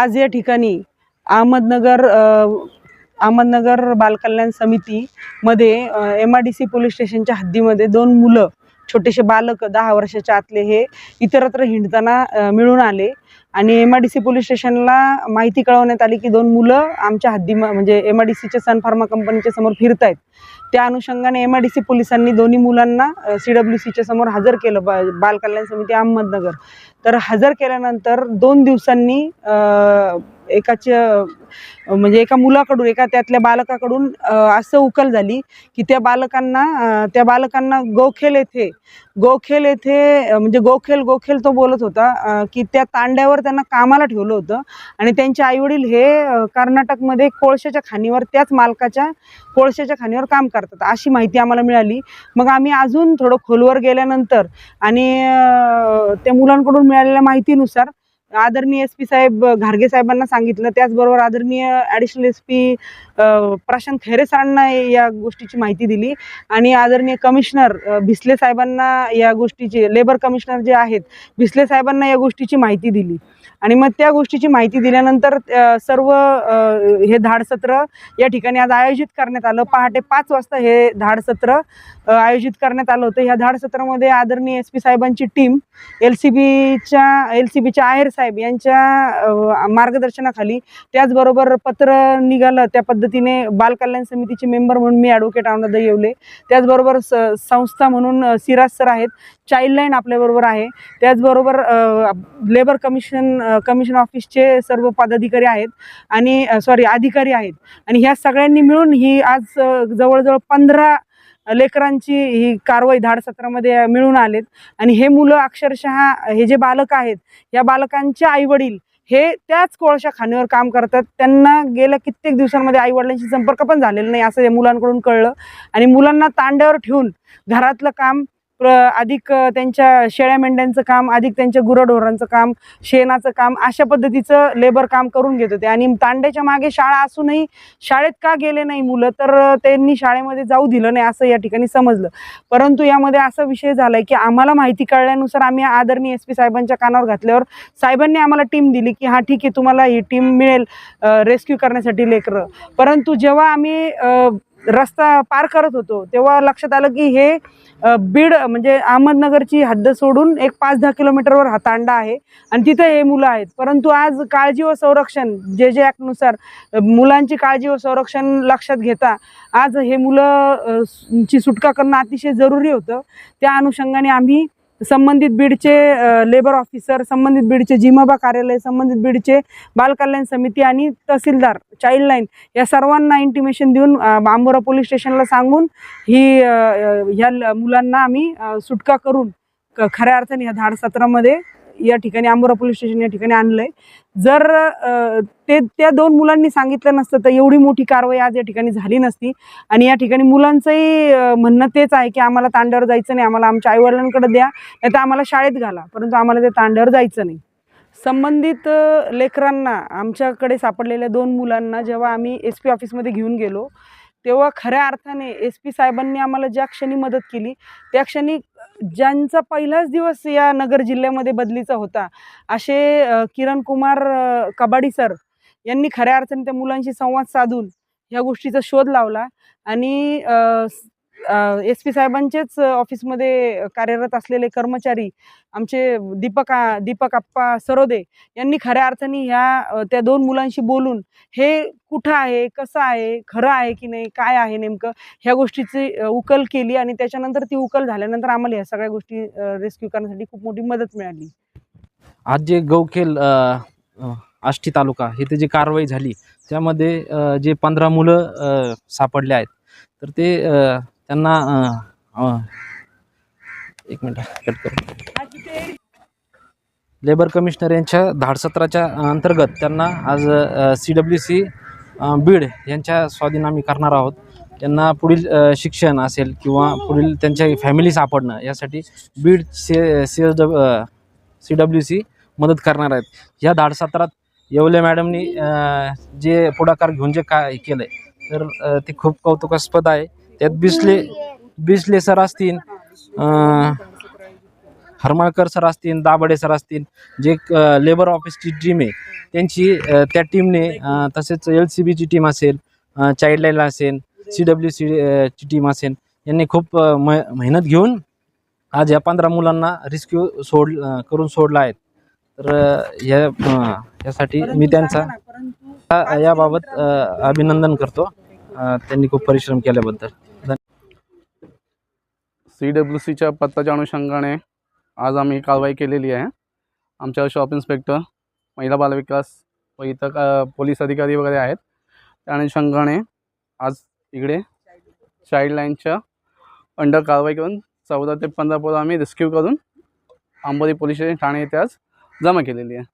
आज या ठिकाणी अहमदनगर अहमदनगर बालकल्याण समितीमध्ये M I D C police स्टेशनच्या हद्दीमध्ये दोन मुलं छोटेसे बालक दहा वर्षाच्या आतले हे इतरत्र हिंडताना मिळून आले. आणि M I D C police स्टेशनला माहिती कळवण्यात आली की दोन मुलं आमच्या हद्दी म्हणजे एम आय डी सीच्या सन फार्मा कंपनीच्या समोर फिरत आहेत त्या अनुषंगाने एम आय डी सी पोलिसांनी दोन्ही मुलांना सी डब्ल्यू सीच्या समोर हजर केलं. बा बाल कल्याण समिती अहमदनगर. तर हजर केल्यानंतर दोन दिवसांनी एकाच्या म्हणजे एका मुलाकडून एका त्यातल्या बालकाकडून असं उकल झाली की त्या बालकांना त्या बालकांना गोखेल येथे गोखेल येथे म्हणजे गोखेल गोखेल तो बोलत होता की त्या तांड्यावर त्यांना कामाला ठेवलं होतं आणि त्यांचे आईवडील हे कर्नाटकमध्ये कोळशाच्या खाणीवर त्याच मालकाच्या कोळशाच्या खाणीवर काम करतात अशी माहिती आम्हाला मिळाली. मग आम्ही अजून थोडं खोलवर गेल्यानंतर आणि त्या मुलांकडून मिळालेल्या माहितीनुसार आदरणीय एस पी साहेब घारगे साहेबांना सांगितलं. त्याचबरोबर आदरणीय additional S P Prashant Khaire सरांना या गोष्टीची माहिती दिली. आणि आदरणीय कमिशनर भिसले साहेबांना या गोष्टीची लेबर कमिशनर जे आहेत भिसले साहेबांना या गोष्टीची माहिती दिली. आणि मग त्या गोष्टीची माहिती दिल्यानंतर सर्व हे धाडसत्र या ठिकाणी आज आयोजित करण्यात आलं. पहाटे पाच वाजता हे धाडसत्र आयोजित करण्यात आलं होतं. ह्या धाडसत्रामध्ये आदरणीय एस पी साहेबांची टीम एल सी बीच्या एल सी बीच्या आहेर साहेब यांच्या मार्गदर्शनाखाली त्याचबरोबर पत्र निघालं. त्या पद्धतीने बाल कल्याण समितीचे मेंबर म्हणून मी ॲडव्होकेट आनंद येवले. त्याचबरोबर स संस्था म्हणून सिराज सर आहेत. चाइल्डलाईन आपल्याबरोबर आहे. त्याचबरोबर लेबर कमिशन कमिशन ऑफिसचे सर्व पदाधिकारी आहेत आणि सॉरी अधिकारी आहेत. आणि ह्या सगळ्यांनी मिळून ही आज जवळजवळ पंधरा लेकरांची ही कारवाई धाडसत्रामध्ये मिळून आलेत. आणि हे मुलं अक्षरशः हे जे बालक आहेत या बालकांचे आईवडील हे त्याच कोळशा खाणीवर काम करतात. त्यांना गेल्या कित्येक दिवसांमध्ये आईवडिलांशी संपर्क पण झालेला नाही असं या मुलांकडून कळलं. आणि मुलांना तांड्यावर ठेवून घरातलं काम प्र अधिक त्यांच्या शेळ्या मेंढ्यांचं काम अधिक त्यांच्या गुरंढोरांचं काम शेणाचं काम अशा पद्धतीचं लेबर काम करून घेत होते. आणि तांड्याच्या मागे शाळा असूनही शाळेत का गेले नाही मुलं तर त्यांनी शाळेमध्ये जाऊ दिलं नाही असं या ठिकाणी समजलं. परंतु यामध्ये असा विषय झाला आहे की आम्हाला माहिती कळल्यानुसार आम्ही आदरणीय एस पी साहेबांच्या कानावर घातल्यावर साहेबांनी आम्हाला टीम दिली की हां ठीक आहे तुम्हाला ही टीम मिळेल रेस्क्यू करण्यासाठी लेकरं. परंतु जेव्हा आम्ही रस्ता पार करत होतो तेव्हा लक्षात आलं की हे बीड म्हणजे अहमदनगरची हद्द सोडून एक पाच दहा किलोमीटरवर हा तांडा आहे आणि तिथं हे मुलं आहेत. परंतु आज काळजी व संरक्षण जे जे ॲक्टनुसार मुलांची काळजी व संरक्षण लक्षात घेता आज हे मुलं ची सुटका करणं अतिशय जरुरी होतं. त्या अनुषंगाने आम्ही संबंधित बीडचे लेबर ऑफिसर संबंधित बीडचे जिमाबा कार्यालय संबंधित बीडचे बालकल्याण समिती आणि तहसीलदार चाइल्डलाईन या सर्वांना इंटिमेशन देऊन बांबोरा पोलीस स्टेशनला सांगून ही ह्या ल- मुलांना आम्ही सुटका करून क- खऱ्या अर्थाने ह्या धाडसत्रामध्ये या ठिकाणी आंबोरा पोलीस स्टेशन या ठिकाणी आणलंय. जर ते त्या दोन मुलांनी सांगितलं नसतं तर एवढी मोठी कारवाई आज या ठिकाणी झाली नसती. आणि या ठिकाणी मुलांचंही म्हणणं तेच आहे की आम्हाला तांड्यावर जायचं नाही आम्हाला आमच्या आईवडिलांकडे द्या नाही तर आम्हाला शाळेत घाला परंतु आम्हाला ते तांड्यावर जायचं नाही. संबंधित लेकरांना आमच्याकडे सापडलेल्या दोन मुलांना जेव्हा आम्ही एस पी ऑफिसमध्ये घेऊन गेलो तेव्हा खऱ्या अर्थाने एस पी साहेबांनी आम्हाला ज्या क्षणी मदत केली त्या क्षणी ज्यांचा पहिलाच दिवस या नगर जिल्ह्यामध्ये बदलीचा होता असे किरण कुमार कबाडी सर यांनी खऱ्या अर्थाने त्या मुलांशी संवाद साधून ह्या गोष्टीचा शोध लावला आणि एस पी साहेबांचेच ऑफिसमध्ये कार्यरत असलेले कर्मचारी आमचे दीपक दीपक आप्पा सरोदे यांनी खऱ्या अर्थाने ह्या त्या दोन मुलांशी बोलून हे कुठं आहे कसं आहे खरं आहे की नाही काय आहे नेमकं ह्या गोष्टीची उकल केली आणि त्याच्यानंतर ती उकल झाल्यानंतर आम्हाला ह्या सगळ्या गोष्टी रेस्क्यू करण्यासाठी खूप मोठी मदत मिळाली. आज जे गौखेल आष्टी तालुका इथे जी कारवाई झाली त्यामध्ये जे पंधरा मुलं सापडले आहेत तर ते त्यांना एक मिनिट कट करू. लेबर कमिशनर यांच्या धाडसत्राच्या अंतर्गत त्यांना आज सी डब्ल्यू सी बीड यांच्या स्वाधीन आम्ही करणार आहोत. त्यांना पुढील शिक्षण असेल किंवा पुढील त्यांच्या फॅमिली सापडणं यासाठी बीड सी सी एस डब सी डब्ल्यू सी मदत करणार आहेत. ह्या धाडसत्रात येवले मॅडमनी जे पुढाकार घेऊन जे काय केलं आहे तर ते खूप कौतुकास्पद आहे. त्यात बिसले बिसले सर असतील हरमाळकर सर असतील दाबडे सर असतील जे लेबर ऑफिसची टीम आहे त्यांची त्या टीमने तसेच एल सी बीची टीम असेल चाइल्डलाईन असेल सी डब्ल्यू सी ची टीम असेल यांनी खूप म मेहनत घेऊन आज या पंधरा मुलांना रिस्क्यू सोड करून सोडला आहेत तर या यासाठी मी त्यांचा याबाबत अभिनंदन करतो. त्यांनी खूप परिश्रम केल्याबद्दल. सी डब्ल्यू सीच्या पत्ताच्या अनुषंगाने आज आम्ही कारवाई केलेली आहे. आमच्या शॉप इन्स्पेक्टर महिला बालविकास व इतर का पोलीस अधिकारी वगैरे आहेत. त्या अनुषंगाने आज इकडे चाइल्डलाईनच्या अंडर कारवाई करून चौदा ते पंधरा पोरं आम्ही रेस्क्यू करून आंबोली पोलीस स्टेशन ठाणे येथे आज जमा केलेली आहे.